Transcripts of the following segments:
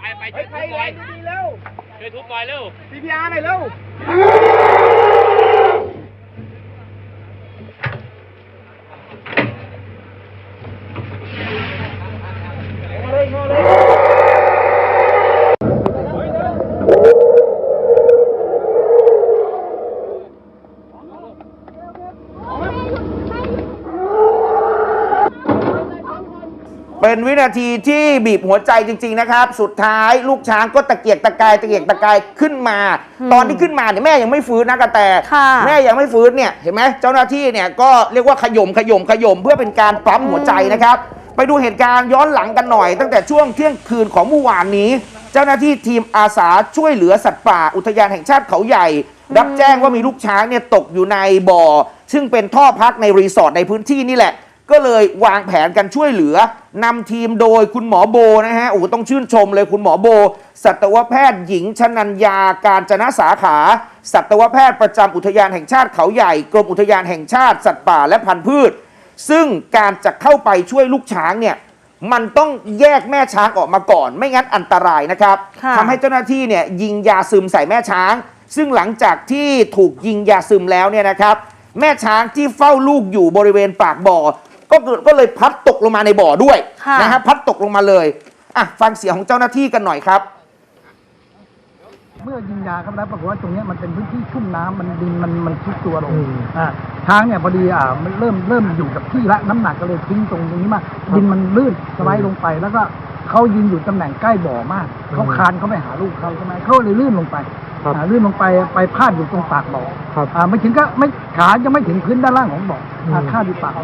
ไปไปช่วยทุบบอยเร็ว CPR หน่อยเร็ว เป็นวินาทีที่บีบหัวใจจริง ๆ นะครับ สุดท้ายลูกช้างก็ตะเกียกตะกายตะเกียกตะกายขึ้นมา ตอนที่ขึ้นมาเนี่ยแม่ยังไม่ฟื้นนะกระแตค่ะแม่ยังไม่ฟื้นเนี่ยเห็นไหมเจ้าหน้าที่เนี่ยก็เรียกว่าขย่มขย่มขย่มเพื่อเป็นการปั๊มหัวใจนะครับ ไปดูเหตุการณ์ย้อนหลังกันหน่อย ตั้งแต่ช่วงเที่ยงคืนของเมื่อวานนี้ เจ้าหน้าที่ทีมอาสาช่วยเหลือสัตว์ป่าอุทยานแห่งชาติเขาใหญ่ รับแจ้งว่ามีลูกช้างเนี่ยตกอยู่ในบ่อ ซึ่งเป็นท่อพักในรีสอร์ทในพื้นที่นี่แหละ ก็เลยวางแผนกันช่วยเหลือนำทีมโดยคุณหมอโบนะฮะโอ้โหต้องชื่นชมเลยคุณหมอโบ สัตวแพทย์หญิงชนัญญาการจนะสาขา สัตวแพทย์ประจำอุทยานแห่งชาติเขาใหญ่กรมอุทยานแห่งชาติ สัตว์ป่าและพันธุ์พืช ซึ่งการจะเข้าไปช่วยลูกช้างเนี่ยมันต้องแยกแม่ช้างออกมาก่อน ไม่งั้นอันตรายนะครับค่ะทำให้เจ้าหน้าที่เนี่ยยิงยาซึมใส่แม่ช้าง ซึ่งหลังจากที่ถูกยิงยาซึมแล้วเนี่ยนะครับแม่ช้างที่เฝ้าลูกอยู่บริเวณปากบ่อ ก็เกิดก็เลยพัดตกลงมาในบ่อด้วยค่ะนะฮะพัดตกลงมาเลยอะฟังเสียงของเจ้าหน้าที่กันหน่อยครับ เมื่อยิงยาครับแล้วปรากฏว่าตรงเนี้ยมันเป็นพื้นที่ชุ่มน้ำมันดินมันมันชุดตัวลงอ่าช้างเนี่ยพอดีอ่ามันเริ่มเริ่มอยู่กับที่ละน้ำหนักก็เลยทิ้งตรงตรงนี้มาดินมันลื่นสไลด์ลงไปแล้วก็เขายืนอยู่ตำแหน่งใกล้บ่อมากเขาคานเขาไปหาลูกเขาใช่ไหมเขาเลยลื่นลงไปอ่าลื่นลงไปไปพาดอยู่ตรงปากบ่ออ่าไม่ถึงก็ไม่ขายังไม่ถึงพื้นด้านล่างของบ่ออ่าคาดอยู่ปาก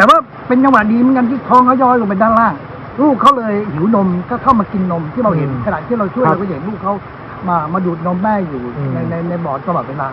แต่ว่าเป็นจังหวะดีเหมือนกันที่ท้องเขาย้อยลงไปด้านล่าง ลูกเขาเลยหิวนมก็เข้ามากินนมที่เราเห็นขณะที่เราช่วยเราก็เห็นลูกเขามามาดูดนมแม่อยู่ในในในบ่อตลอดเวลา